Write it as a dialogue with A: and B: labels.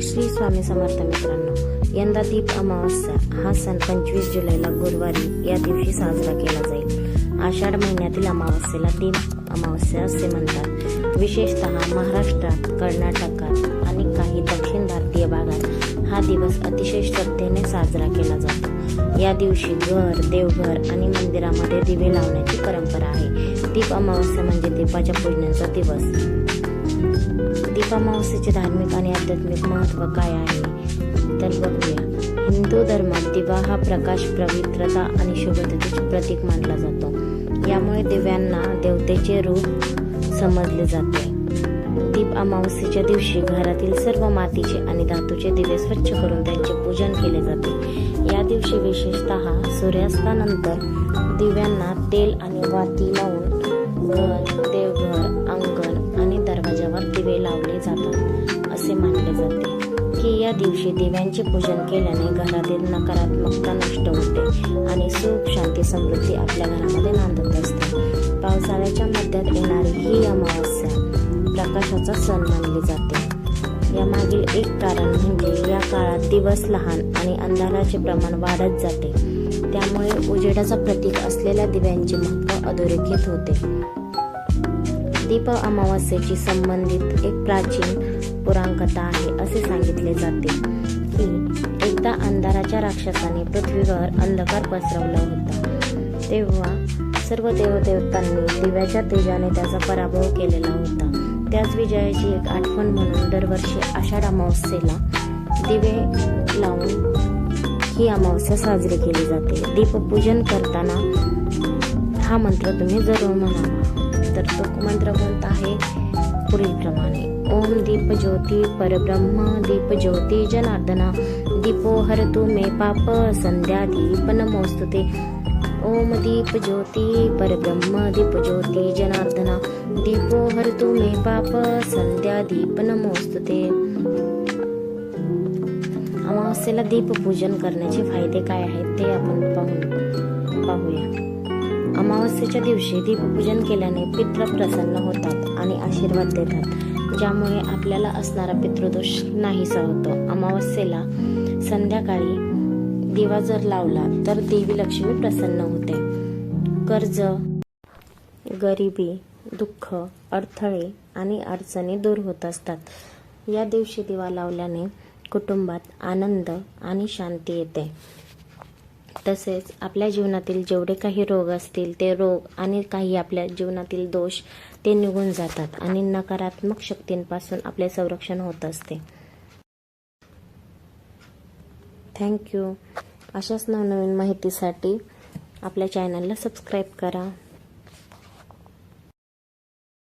A: श्री स्वामी समर्थ मित्रांनो यंदा दीप अमावस्या. हा सण पंचवीस जुलैला गुरुवारी या दिवशी साजरा केला जाईल. आषाढ महिन्यातील अमावस्येला दीप अमावस्या असे म्हणतात. विशेषतः महाराष्ट्रात कर्नाटकात आणि काही दक्षिण भारतीय भागात हा दिवस अतिशय श्रद्धेने साजरा केला जातो. या दिवशी घर देवघर आणि मंदिरामध्ये दिवे लावण्याची परंपरा आहे. दीप अमावस्या म्हणजे दीपाच्या पूजनेचा दिवस. दीपामावस्येचे धार्मिक आणि आध्यात्मिक महत्त्व काय आहे? तर बघूया. हिंदू धर्मात दिवा हा प्रकाश पवित्रता आणि शुभतेचे प्रतीक मानला जातो. यामुळे दिव्यांना देवतेचे रूप समजले जाते. दीप अमावस्येच्या दिवशी घरातील सर्व मातीचे आणि धातूचे दिवे स्वच्छ करून त्यांचे पूजन केले जाते. या दिवशी विशेषतः सूर्यास्तानंतर दिव्यांना तेल आणि वाती लावून घर देवघर अंगण दरवाजावर दिवे लावले जातात असे मानले जाते. की या दिवशी दिव्यांचे पूजन केल्याने घरातील नकारात्मकता नष्ट होते आणि सुख शांती समृद्धी आपल्या घरामध्ये नांदत असते. पावसाळ्याच्या मध्यात येणारी ही अमावस्या प्रकाशाचा सण मानली जाते. यामागील एक कारण म्हणजे या काळात दिवस लहान आणि अंधाराचे प्रमाण वाढत जाते. त्यामुळे उजेडाचा प्रतीक असलेल्या दिव्यांचे महत्त्व अधोरेखित होते. दीप अमावस्येशी संबंधित एक प्राचीन पुराणकथा आहे असे सांगितले जाते की एकदा अंधाराच्या राक्षसाने पृथ्वीवर अंधकार पसरवला होता. तेव्हा सर्व देवदेवतांनी दिव्याच्या तेजाने त्याचा पराभव केलेला होता. त्याच विजयाची एक आठवण म्हणून दरवर्षी आषाढ अमावस्येला दिवे लावून ही अमावस्या साजरी केली जाते. दीपपूजन करताना हा मंत्र तुम्ही जरूर म्हणावा. तर तो मंत्र कोणता आहे पुढीलप्रमाणे ओम दीप ज्योती परब्रह्म दीप ज्योती जनार्दना. दीपो हरतु मे पाप संध्या दीप नमोस्तुते. ओम दीप ज्योती परब्रह्म दीप ज्योती जनार्दना. दीपो हरतु मे पाप संध्या दीप नमोस्तुते. अमावस्येला दीपपूजन करण्याचे फायदे काय आहेत ते आपण पाहून पाहूया. अमावस्येच्या दिवशी दीपपूजन केल्याने पित्र प्रसन्न होतात आणि आशीर्वाद देतात ज्यामुळे आपल्याला असणारा पितृदोष नाहीसा होतो. अमावस्येला संध्याकाळी दिवा जर लावला तर देवी लक्ष्मी प्रसन्न होते. कर्ज गरिबी दुःख अडथळे आणि अडचणी दूर होत असतात. या दिवशी दिवा लावल्याने कुटुंबात आनंद आणि शांती येते. तसेच आपल्या जीवनातील जेवढे काही रोग असतील ते रोग आणि काही आपल्या जीवनातील दोष ते निघून जातात आणि नकारात्मक शक्तींपासून आपले संरक्षण होत असते. थँक्यू अशाच नवनवीन माहितीसाठी आपल्या चॅनलला सबस्क्राईब करा.